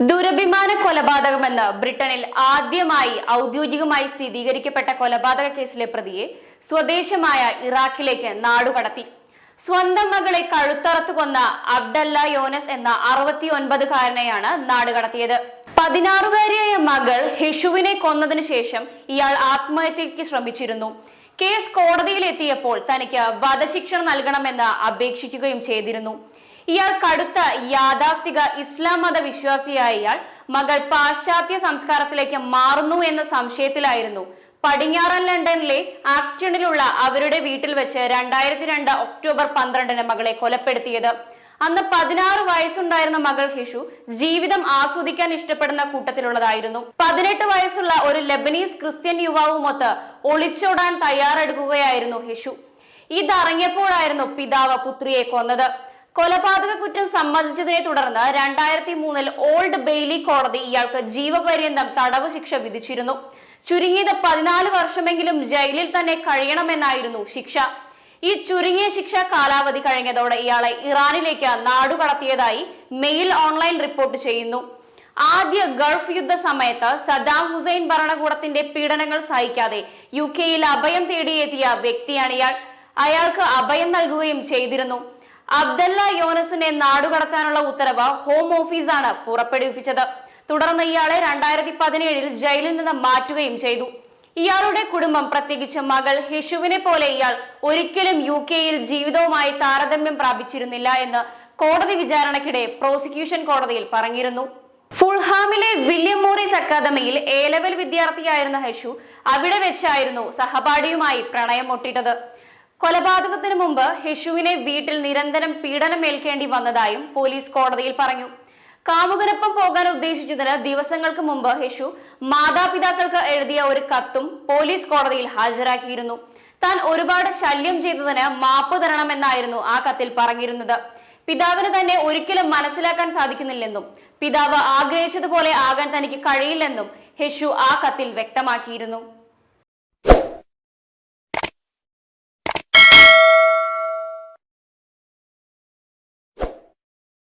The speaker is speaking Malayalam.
ദുരഭിമാന കൊലപാതകമെന്ന് ബ്രിട്ടനിൽ ആദ്യമായി ഔദ്യോഗികമായി സ്ഥിരീകരിക്കപ്പെട്ട കൊലപാതക കേസിലെ പ്രതിയെ സ്വദേശമായ ഇറാഖിലേക്ക് നാടുകടത്തി. സ്വന്തം മകളെ കഴുത്തറത്ത് കൊന്ന അബ്ദല്ല യോനസ് എന്ന അറുപത്തി ഒൻപതുകാരനെയാണ് നാടുകടത്തിയത്. പതിനാറുകാരിയായ മകൾ ഹിഷുവിനെ കൊന്നതിനു ശേഷം ഇയാൾ ആത്മഹത്യക്ക് ശ്രമിച്ചിരുന്നു. കേസ് കോടതിയിലെത്തിയപ്പോൾ തനിക്ക് വധശിക്ഷ നൽകണമെന്ന് അപേക്ഷിക്കുകയും ചെയ്തിരുന്നു. ഇയാൾ കടുത്ത യാഥാസ്ഥിക ഇസ്ലാം മത വിശ്വാസിയായ ഇയാൾ മകൾ പാശ്ചാത്യ സംസ്കാരത്തിലേക്ക് മാറുന്നു എന്ന സംശയത്തിലായിരുന്നു. പടിഞ്ഞാറൻ ലണ്ടനിലെ ആക്ടണിലുള്ള അവരുടെ വീട്ടിൽ വെച്ച് രണ്ടായിരത്തി രണ്ട് ഒക്ടോബർ പന്ത്രണ്ടിന് മകളെ കൊലപ്പെടുത്തിയത്. അന്ന് പതിനാറ് വയസ്സുണ്ടായിരുന്ന മകൾ ഹിഷു ജീവിതം ആസ്വദിക്കാൻ ഇഷ്ടപ്പെടുന്ന കൂട്ടത്തിലുള്ളതായിരുന്നു. പതിനെട്ട് വയസ്സുള്ള ഒരു ലെബനീസ് ക്രിസ്ത്യൻ യുവാവുമൊത്ത് ഒളിച്ചോടാൻ തയ്യാറെടുക്കുകയായിരുന്നു ഹിഷു. ഇതറിഞ്ഞപ്പോഴായിരുന്നു പിതാവ് പുത്രിയെ കൊന്നത്. കൊലപാതക കുറ്റം സമ്മതിച്ചതിനെ തുടർന്ന് രണ്ടായിരത്തി മൂന്നിൽ ഓൾഡ് ബെയിലി കോടതി ഇയാൾക്ക് ജീവപര്യന്തം തടവ് ശിക്ഷ വിധിച്ചിരുന്നു. ചുരുങ്ങിയത് പതിനാല് വർഷമെങ്കിലും ജയിലിൽ തന്നെ കഴിയണമെന്നായിരുന്നു ശിക്ഷ. ഈ ചുരുങ്ങിയ ശിക്ഷ കാലാവധി കഴിഞ്ഞതോടെ ഇയാളെ ഇറാനിലേക്ക് നാടുകടത്തിയതായി മെയിൽ ഓൺലൈൻ റിപ്പോർട്ട് ചെയ്യുന്നു. ആദ്യ ഗൾഫ് യുദ്ധ സമയത്ത് സദാം ഹുസൈൻ ഭരണകൂടത്തിന്റെ പീഡനങ്ങൾ സഹിക്കാതെ യു കെയിൽ അഭയം തേടിയെത്തിയ വ്യക്തിയാണ് ഇയാൾ. അയാൾക്ക് അഭയം നൽകുകയും ചെയ്തിരുന്നു. അബ്ദല്ല യോനസിനെ നാടുകടത്താനുള്ള ഉത്തരവ് ഹോം ഓഫീസാണ് പുറപ്പെടുവിപ്പിച്ചത്. തുടർന്ന് ഇയാളെ രണ്ടായിരത്തി പതിനേഴിൽ ജയിലിൽ നിന്ന് മാറ്റുകയും ചെയ്തു. ഇയാളുടെ കുടുംബം പ്രത്യേകിച്ച് മകൾ ഹിഷുവിനെ പോലെ ഇയാൾ ഒരിക്കലും യു കെയിൽ ജീവിതവുമായി താരതമ്യം പ്രാപിച്ചിരുന്നില്ല എന്ന് കോടതി വിചാരണയ്ക്കിടെ പ്രോസിക്യൂഷൻ കോടതിയിൽ പറഞ്ഞിരുന്നു. ഫുൾഹാമിലെ വില്യം മോറിസ് അക്കാദമിയിൽ എ ലെവൽ വിദ്യാർത്ഥിയായിരുന്ന ഹെഷു അവിടെ വെച്ചായിരുന്നു സഹപാഠിയുമായി പ്രണയം മുട്ടിട്ടത് കൊലപാതകത്തിന് മുമ്പ് ഹിഷുവിനെ വീട്ടിൽ നിരന്തരം പീഡനം ഏൽക്കേണ്ടി വന്നതായും പോലീസ് കോടതിയിൽ പറഞ്ഞു. കാമുകനൊപ്പം പോകാൻ ഉദ്ദേശിച്ചതിന് ദിവസങ്ങൾക്ക് മുമ്പ് ഹിഷു മാതാപിതാക്കൾക്ക് എഴുതിയ ഒരു കത്തും പോലീസ് കോടതിയിൽ ഹാജരാക്കിയിരുന്നു. താൻ ഒരുപാട് ശല്യം ചെയ്തതിന് മാപ്പ് തരണമെന്നായിരുന്നു ആ കത്തിൽ പറഞ്ഞിരുന്നത്. പിതാവിന് തന്നെ ഒരിക്കലും മനസ്സിലാക്കാൻ സാധിക്കുന്നില്ലെന്നും പിതാവ് ആഗ്രഹിച്ചതുപോലെ ആകാൻ തനിക്ക് കഴിയില്ലെന്നും ഹിഷു ആ കത്തിൽ വ്യക്തമാക്കിയിരുന്നു.